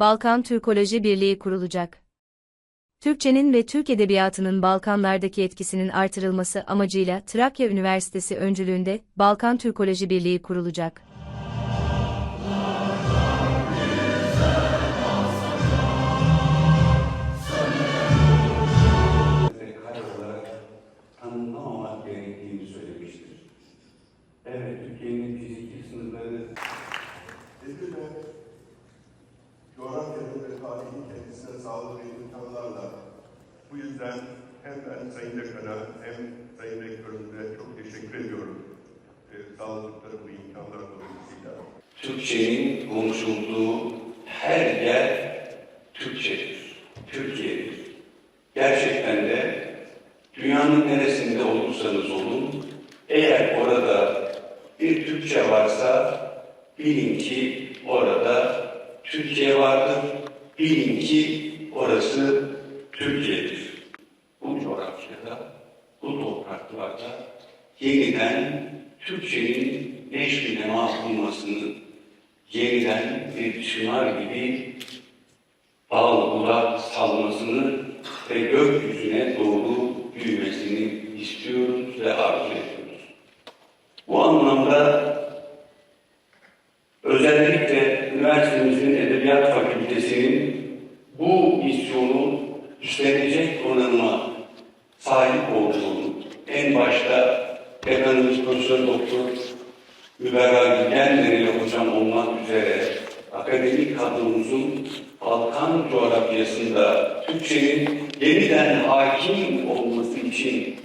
Balkan Türkoloji Birliği kurulacak. Türkçenin ve Türk Edebiyatı'nın Balkanlardaki etkisinin artırılması amacıyla Trakya Üniversitesi öncülüğünde Balkan Türkoloji Birliği kurulacak. Sağladığı imkanlarla bu yüzden hem ben Sayın Dekan'a hem Sayın Rektörümüze çok teşekkür ediyorum. Ee, sağladıkları bu imkanlar dolayısıyla. Türkçenin konuşulduğu her yer Türkçedir, Türkiye'dir. Gerçekten de dünyanın neresinde olursanız olun, eğer orada bir Türkçe varsa bilin ki orada Türkiye vardır, bilin ki Türkiye'dir. Bu coğrafyada, bu topraklarda yeniden Türkçenin neşrine mahvolmasını yeniden bir çınar gibi bal budak salmasını ve gökyüzüne doğru büyümesini istiyoruz ve arzu ediyoruz. Bu anlamda özellikle üniversitemizin Edebiyat Fakültesinin bu misyonu üstlenecek donanıma sahip olduğunu en başta Dekanımız Profesör Doktor Müberra Gügenleri hocam olmak üzere akademik kadromuzun Balkan coğrafyasında Türkçenin yeniden hakim olması için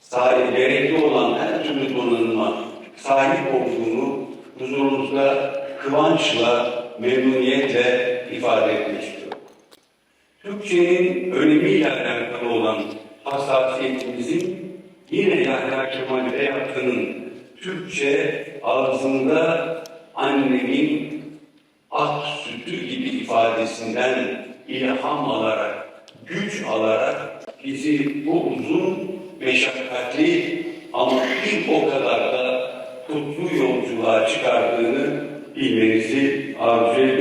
sahip, gerekli olan her türlü donanıma sahip olduğunu huzurunuzda kıvançla, memnuniyetle ifade istiyorum. Türkçenin önemiyle alakalı olan hassasiyetimizin yine Yahya Kemal Beyatlı'nın Türkçe ağzında annemin ak sütü gibi ifadesinden ilham alarak, güç alarak bizi bu uzun, meşakkatli ama bir o kadar da kutlu yolculuğa çıkardığını bilmenizi arzu ediyorum.